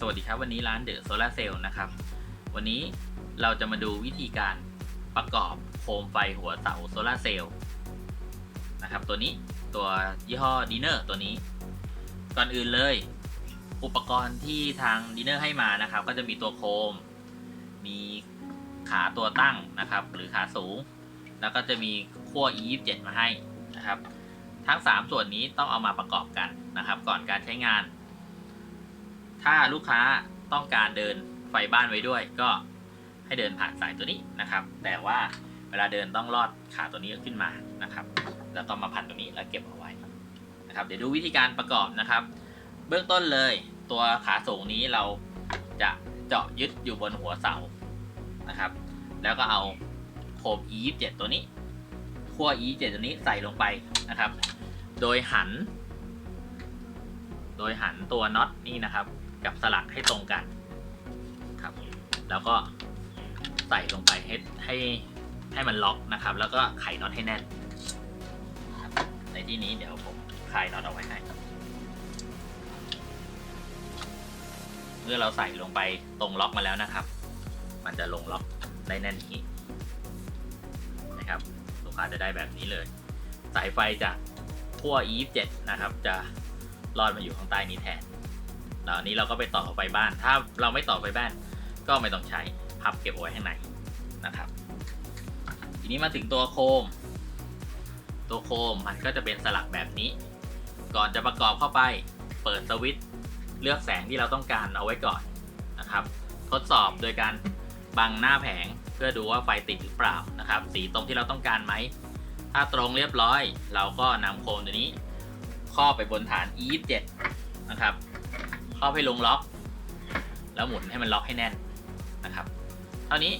สวัสดีครับวันนี้ร้านเดอะโซลาเซลล์นะครับ วันนี้เราจะมาดูวิธีการประกอบโคมไฟหัวเสาโซลาเซลล์นะครับ ตัวนี้ตัวยี่ห้อดีเนอร์ตัวนี้ ก่อนอื่นเลย อุปกรณ์ที่ทางดีเนอร์ให้มานะครับ ก็จะมีตัวโคม มีขาตัวตั้งนะครับ หรือขาสูง แล้วก็จะมีขั้ว E27 มาให้นะครับ ทั้ง 3 ส่วนนี้ต้องเอามาประกอบกันนะครับ ก่อนการใช้งาน ถ้าลูกค้าต้องการเดินไฟบ้านไว้ด้วยก็ให้เดินผ่านสายตัวนี้นะครับ แต่ว่าเวลาเดินต้องลอดขาตัวนี้ขึ้นมานะครับ แล้วก็มาพันตัวนี้แล้วเก็บเอาไว้นะครับ เดี๋ยวดูวิธีการประกอบนะครับ เบื้องต้นเลยตัวขาสูงนี้เราจะเจาะยึดอยู่บนหัวเสานะครับ แล้วก็เอาโคม E27 ตัวนี้ขั้ว E27 ตัวนี้ใส่ลงไปนะครับ โดยหัน โดยหันตัวน็อตนี่นะครับ กับสลักให้ตรงกันครับ แล้วก็ใส่ลงไปให้ให้ให้มันล็อกนะครับ แล้วก็ไขน็อตให้แน่น ในที่นี้เดี๋ยวผมคลายน็อตเอาไว้ให้เมื่อเราใส่ลงไปตรงล็อกมาแล้วนะครับ มันจะลงล็อกได้แน่นอย่างนี้นะครับลูกค้าจะได้แบบนี้เลย สายไฟจากขั้ว E27 นะครับ จะลอดมาอยู่ข้างใต้นี้แทน แล้วอันนี้เราก็ไปต่อไฟบ้าน ถ้าเราไม่ต่อไฟบ้าน ก็ไม่ต้องใช้พับเก็บเอาไว้ข้างในนะครับ ทีนี้มาถึงตัวโคม ตัวโคมมันก็จะเป็นสลักแบบนี้ ก่อนจะประกอบเข้าไป เปิดสวิตช์เลือกแสงที่เราต้องการเอาไว้ก่อนนะครับ ทดสอบโดยการบังหน้าแผงเพื่อดูว่าไฟติดหรือเปล่านะครับ สีตรงที่เราต้องการไหม ถ้าตรงเรียบร้อย เราก็นำโคมตัวนี้ครอบไปบนฐาน e 7นะครับ ครอบให้ลงล็อก แล้วหมุนให้มันล็อกให้แน่นนะครับ เท่านี้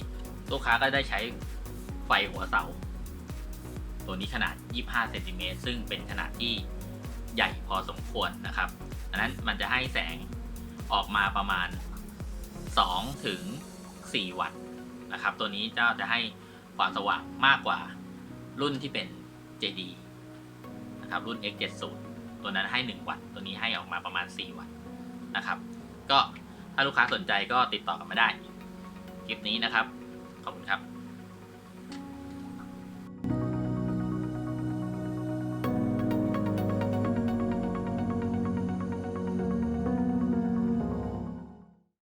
ลูกค้าก็ได้ใช้ไฟหัวเสา ตัวนี้ขนาด 25เซนติเมตรซึ่งเป็นขนาดที่ใหญ่พอสมควรนะครับอันนั้นมันจะให้แสงออกมาประมาณ 2 ถึง 4 วัตต์นะครับ ตัวนี้เจ้าจะให้ความสว่างมากกว่ารุ่นที่เป็น JD นะครับรุ่น X70 ตัวนั้นให้ 1 วัตต์ ตัวนี้ให้ออกมาประมาณ 4 วัตต์ นะครับ ก็ถ้าลูกค้าสนใจก็ติดต่อกันมาได้ คลิปนี้นะครับ ขอบคุณครับ